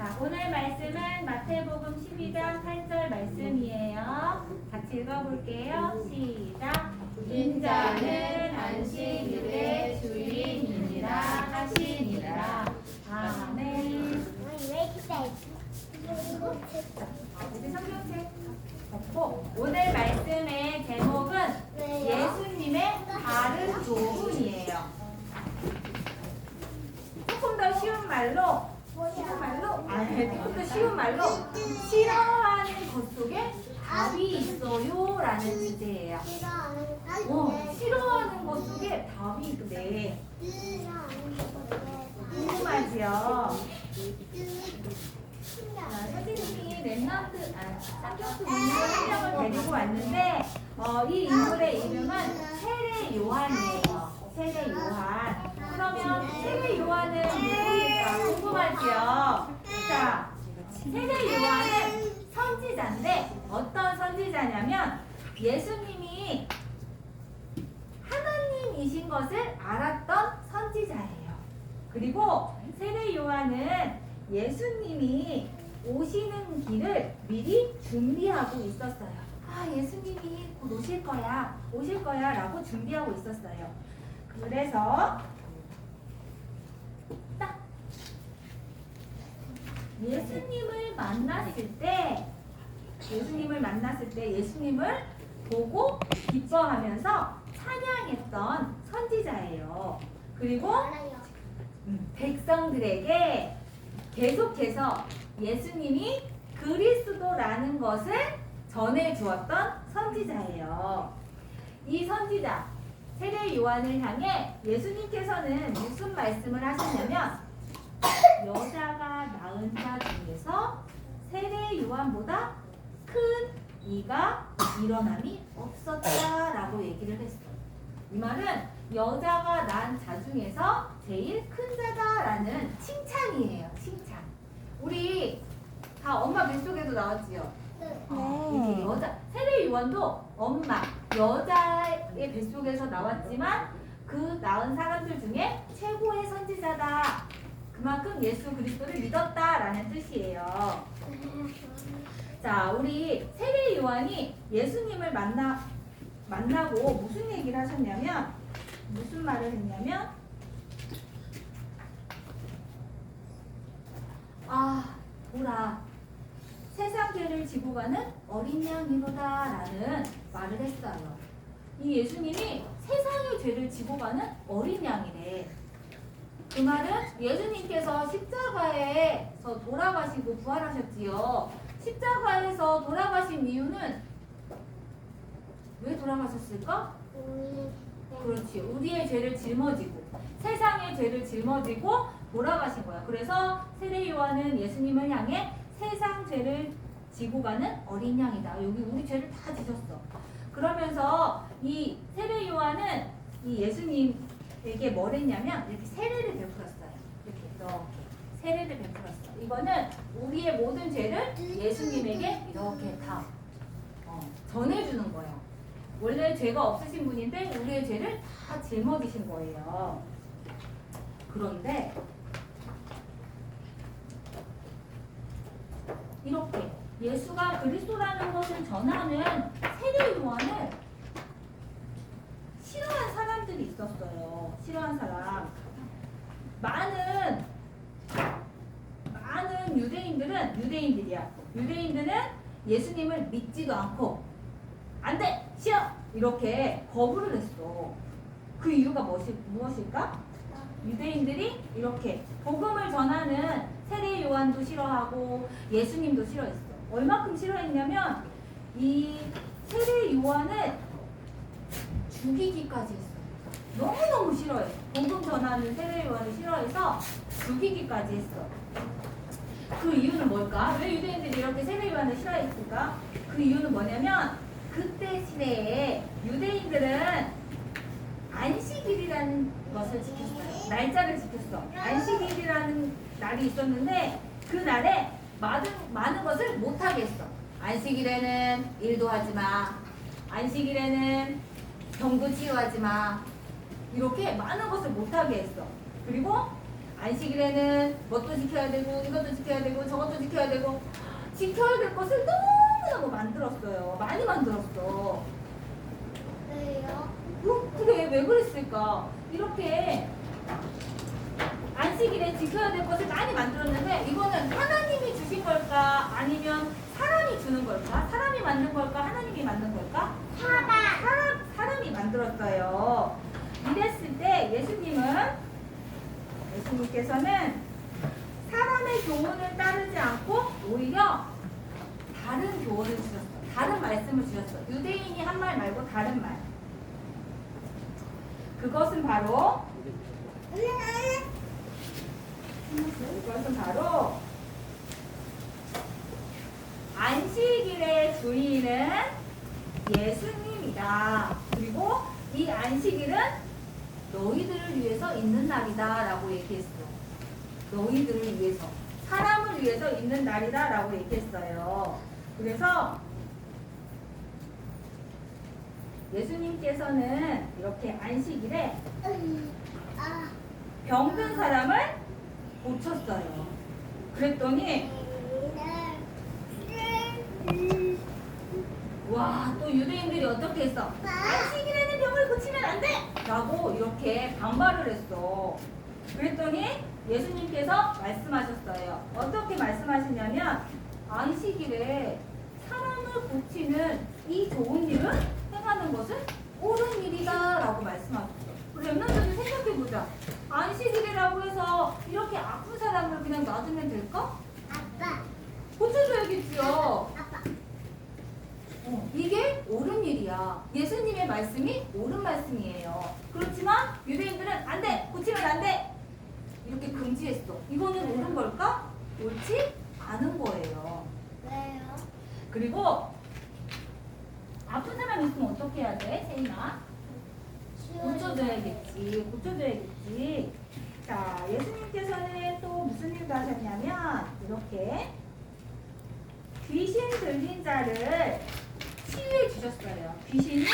자, 오늘 말씀은 마태복음 12장 8절 말씀이에요. 같이 읽어볼게요. 시작. 인자는 안식일의 주인이니라 하시니라. 아멘. 오늘 말씀의 제목은 예수님의 다른 조문이에요. 조금 더 쉬운 말로 더 쉬운 말로 싫어하는 것 속에 답이 있어요 라는 주제예요. 어, 싫어하는 것 속에 답이 있대. 궁금하지요? 자, 선생님이 랩런트, 아, 쌍꺼풀 인물 한 명을 데리고 왔는데, 어, 이 인물의 이름은 세례 요한이에요. 세례 요한. 그러면 세례 요한은 누구일까 궁금하지요? 자, 세례 요한은 선지자인데, 어떤 선지자냐면, 예수님이 하나님이신 것을 알았던 선지자예요. 그리고 세례 요한은 예수님이 오시는 길을 미리 준비하고 있었어요. 아, 예수님이 곧 오실 거야, 오실 거야 라고 준비하고 있었어요. 그래서 예수님을 만났을 때, 예수님을 만났을 때 예수님을 보고 기뻐하면서 찬양했던 선지자예요. 그리고 음, 백성들에게 계속해서 예수님이 그리스도라는 것을 전해 주었던 선지자예요. 이 선지자 세례 요한을 향해 예수님께서는 무슨 말씀을 하셨냐면 여자가 낳은 자 중에서 세례 요한보다 큰 이가 일어남이 없었다라고 얘기를 했어요. 이 말은 여자가 낳은 자 중에서 제일 큰 자다라는 칭찬이에요. 칭찬. 우리 다 엄마 뱃속에도 나왔지요. 어, 이게 여자 세례 요한도 엄마 여자의 뱃속에서 나왔지만 그 낳은 사람들 중에 최고의 선지자다. 그만큼 예수 그리스도를 믿었다라는 뜻이에요. 자, 우리 세례 요한이 예수님을 만나 만나고 무슨 얘기를 하셨냐면 무슨 말을 했냐면 아, 보라. 세상 죄를 지고 가는 어린 양이로다라는 말을 했어요. 이 예수님이 세상의 죄를 지고 가는 어린 양이래. 그 말은 예수님께서 십자가에서 돌아가시고 부활하셨지요. 십자가에서 돌아가신 이유는 왜 돌아가셨을까? 그렇지. 우리의 죄를 짊어지고 세상의 죄를 짊어지고 돌아가신 거야. 그래서 세례 요한은 예수님을 향해 세상 죄를 지고 가는 어린 양이다. 여기 우리 죄를 다 지셨어. 그러면서 이 세례 요한은 이 예수님 에게 뭘 했냐면 이렇게 세례를 베풀었어요. 이렇게 이렇게 세례를 베풀었어. 이거는 우리의 모든 죄를 예수님에게 이렇게 다 어, 전해주는 거예요. 원래 죄가 없으신 분인데 우리의 죄를 다 짊어지신 거예요. 그런데 이렇게 예수가 그리스도라는 것을 전하는 세례 요한을 싫어한 사람들이 있었어요. 싫어한 사람. 많은 많은 유대인들은 유대인들이야. 유대인들은 예수님을 믿지도 않고 안 돼! 싫어! 이렇게 거부를 했어. 그 이유가 무엇이, 무엇일까? 유대인들이 이렇게 복음을 전하는 세례 요한도 싫어하고 예수님도 싫어했어. 얼마큼 싫어했냐면 이 세례 요한을 죽이기까지 했어. 너무너무 싫어해. 복음 전하는 세례 요한을 싫어해서 죽이기까지 했어. 그 이유는 뭘까? 왜 유대인들이 이렇게 세례 요한을 싫어했을까? 그 이유는 뭐냐면 그때 시대에 유대인들은 안식일이라는 것을 지켰어요. 날짜를 지켰어. 안식일이라는 날이 있었는데 그 날에 많은, 많은 것을 못하게 했어. 안식일에는 일도 하지 마. 안식일에는 병도 치유하지 마. 이렇게 많은 것을 못하게 했어. 그리고 안식일에는 뭣도 지켜야 되고 이것도 지켜야 되고 저것도 지켜야 되고 지켜야 될 것을 너무너무 만들었어요. 많이 만들었어. 왜요? 어, 그래 왜 그랬을까? 이렇게 안식일에 지켜야 될 것을 많이 만들었는데 이거는 하나님이 주신 걸까 아니면 사람이 주는 걸까? 사람이 만든 걸까? 하나님이 만든 걸까? 사람. 사람, 사람이 만들었어요. 이랬을 때 예수님은 예수님께서는 사람의 교훈을 따르지 않고 오히려 다른 교훈을 주셨어. 다른 말씀을 주셨어. 유대인이 한 말 말고 다른 말. 그것은 바로 그것은 바로 안식일의 주인은 예수님이다. 그리고 이 안식일은 너희들을 위해서 있는 날이다 라고 얘기했어. 너희들을 위해서 사람을 위해서 있는 날이다 라고 얘기했어요. 그래서 예수님께서는 이렇게 안식일에 아. 병든 사람을 고쳤어요. 그랬더니 와 또 유대인들이 어떻게 했어? 안식일에는 병을 고치면 안 돼! 라고 이렇게 반발을 했어. 그랬더니 예수님께서 말씀하셨어요. 어떻게 말씀하시냐면 안식일에 사람을 고치는 이 좋은 일을 행하는 것은 옳은 일이다 라고 말씀하셨어요. 우리 랩런들이 생각해보자. 안식일이라고 해서 이렇게 아픈 사람을 그냥 놔두면 될까? 아빠. 고쳐줘야겠지요. 어, 이게 옳은 일이야. 예수님의 말씀이 옳은 말씀이에요. 그렇지만 유대인들은 안 돼! 고치면 안 돼! 이렇게 금지했어. 이거는 옳은 걸까? 옳지 않은 거예요. 왜요? 그리고 아픈 사람 있으면 어떻게 해야 돼, 세인아? 고쳐줘야겠지. 고쳐줘야겠지. 자, 예수님께서는 또 무슨 일도 하셨냐면 이렇게 귀신 들린 자를 치유해 주셨어요. 귀신을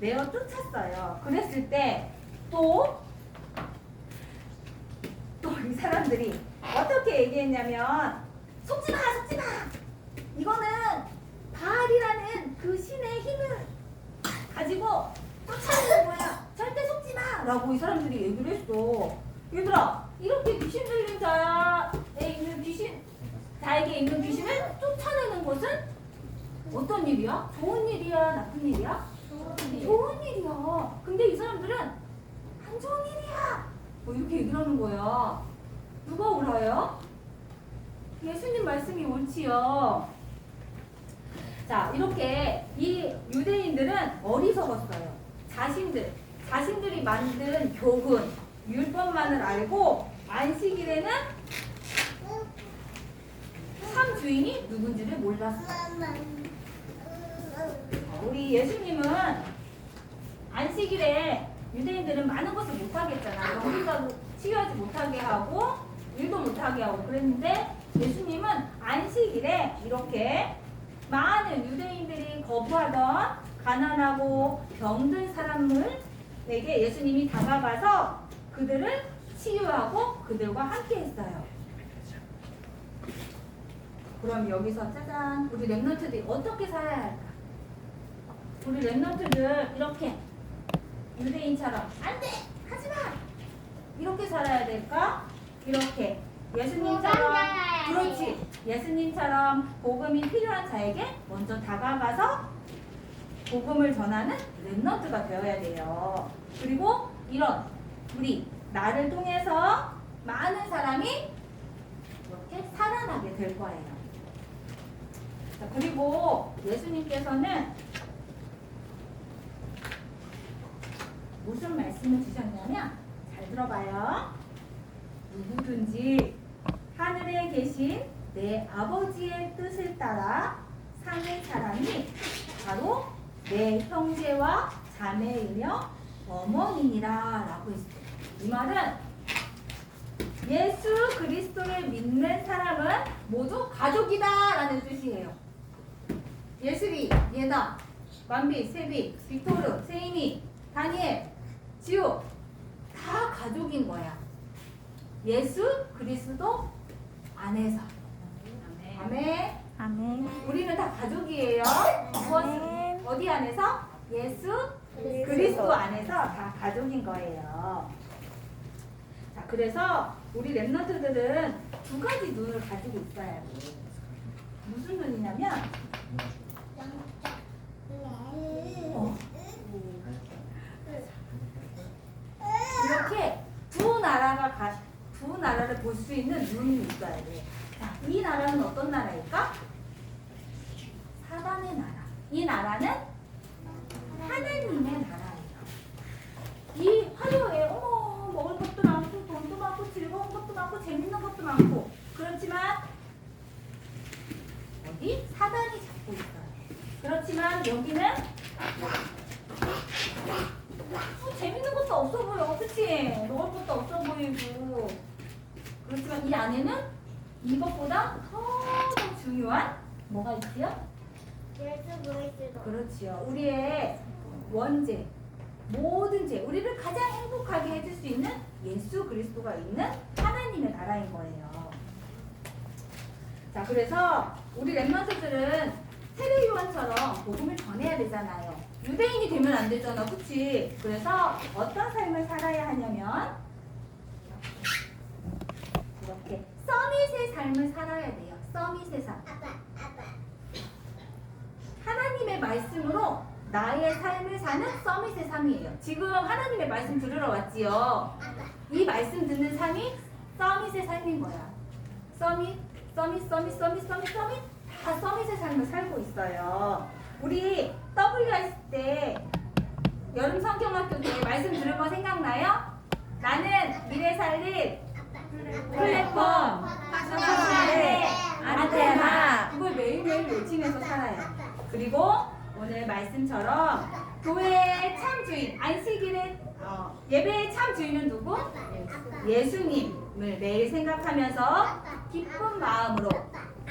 내어 쫓았어요. 그랬을 때 또 또 이 사람들이 어떻게 얘기했냐면 속지 마, 속지 마. 이거는 바알이라는 그 신의 힘을 가지고 쫓아내는 거야. 절대 속지 마. 라고 이 사람들이 얘기를 했어. 얘들아, 이렇게 귀신 들린 자에 있는 귀신, 자에게 있는 귀신을 쫓아내는 것은 어떤 일이야? 좋은 일이야? 나쁜 일이야? 좋은 일이야. 근데 이 사람들은 안 좋은 일이야. 뭐 이렇게 얘기를 하는 거야. 누가 옳아요? 예수님 말씀이 옳지요. 자, 이렇게 이 유대인들은 어리석었어요. 자신들, 자신들이 만든 교훈, 율법만을 알고 안식일에는 참 주인이 누군지를 몰랐어요. 우리 예수님은 안식일에 유대인들은 많은 것을 못 하겠잖아. 영리가도 치유하지 못하게 하고 일도 못하게 하고 그랬는데 예수님은 안식일에 이렇게 많은 유대인들이 거부하던 가난하고 병든 사람들에게 예수님이 다가가서 그들을 치유하고 그들과 함께 했어요. 그럼 여기서 짜잔 우리 랩런트들이 어떻게 살아야 할까? 우리 랩런트들 이렇게 유대인처럼 안 돼 하지 마 이렇게 살아야 될까? 이렇게 예수님처럼 그렇지 예수님처럼 복음이 필요한 자에게 먼저 다가가서 복음을 전하는 랩런트가 되어야 돼요. 그리고 이런 우리 나를 통해서 많은 사람이 이렇게 살아나게 될 거예요. 자, 그리고 예수님께서는 무슨 말씀을 주셨냐면 잘 들어봐요. 누구든지 하늘에 계신 내 아버지의 뜻을 따라 사는 사람이 바로 내 형제와 자매이며 어머니니라 라고 했어요. 이 말은 예수 그리스도를 믿는 사람은 모두 가족이다 라는 뜻이에요. 예슬이, 예나, 만비, 세비, 빅토르, 세인이, 다니엘, 지우 다 가족인 거야. 예수 그리스도 안에서. 아멘. 아멘. 우리는 다 가족이에요. 무엇, 아멘. 어디 안에서? 예수 그리스도 안에서 다 가족인 거예요. 자, 그래서 우리 랩런트들은 두 가지 눈을 가지고 있어야 돼. 무슨 눈이냐면, 어, 이렇게 두 나라가 가, 두 나라를 볼 수 있는 눈이 있어야 돼. 자, 이 나라는 어떤 나라일까? 사단의 나라. 이 나라는 하나님의 나라예요. 이 화려해. 어머, 먹을 것도 많고, 돈도 많고, 즐거운 것도 많고, 재밌는 것도 많고. 그렇지만, 어디? 사단이 잡고 있어요. 그렇지만, 여기는, 어, 재밌는 것도 없어 보여. 그치? 먹을 것도 없어 보이고. 그렇지만, 이 안에는 이것보다 더 중요한 뭐가 있지요? 그렇지요. 우리의 원죄, 모든 죄, 우리를 가장 행복하게 해줄 수 있는 예수 그리스도가 있는 하나님의 나라인 거예요. 자, 그래서 우리 랩런트들은 요한처럼 복음을 전해야 되잖아요. 유대인이 되면 안 되잖아, 그치? 그래서 어떤 삶을 살아야 하냐면 이렇게 서밋의 삶을 살아야 돼요. 서밋의 삶. 하나님의 말씀으로 나의 삶을 사는 서밋의 삶이에요. 지금 하나님의 말씀 들으러 왔지요. 이 말씀 듣는 삶이 서밋의 삶인 거야. 서밋, 서밋, 서밋, 서밋, 서밋, 서밋 다 서밋의 삶을 살고 있어요. 우리 WIC 때 여름 성경학교 때 말씀 들은 거 생각나요? 나는 미래 살릴 플랫폼 하나의 안테나 그걸 매일매일 외치면서 살아요. 그리고 오늘 말씀처럼 교회의 참 주인 안식일의 어, 예배의 참 주인은 누구? 예수님을 매일 생각하면서 기쁜 마음으로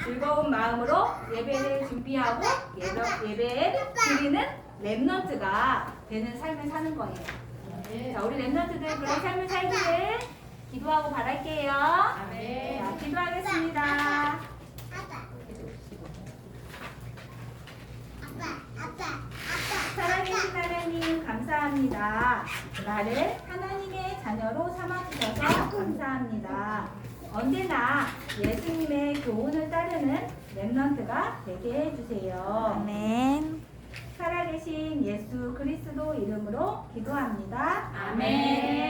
즐거운 마음으로 예배를 준비하고 예배, 예배에 드리는 랩넌트가 되는 삶을 사는 거예요. 자, 우리 랩넌트들 그런 삶을 살기를 기도하고 바랄게요. 자, 기도하겠습니다. 살아계신 하나님 감사합니다. 나를 하나님의 자녀로 삼아주셔서 감사합니다. 언제나 예수님의 교훈을 따르는 랩런트가 되게 해주세요. 아멘. 살아계신 예수 그리스도 이름으로 기도합니다. 아멘.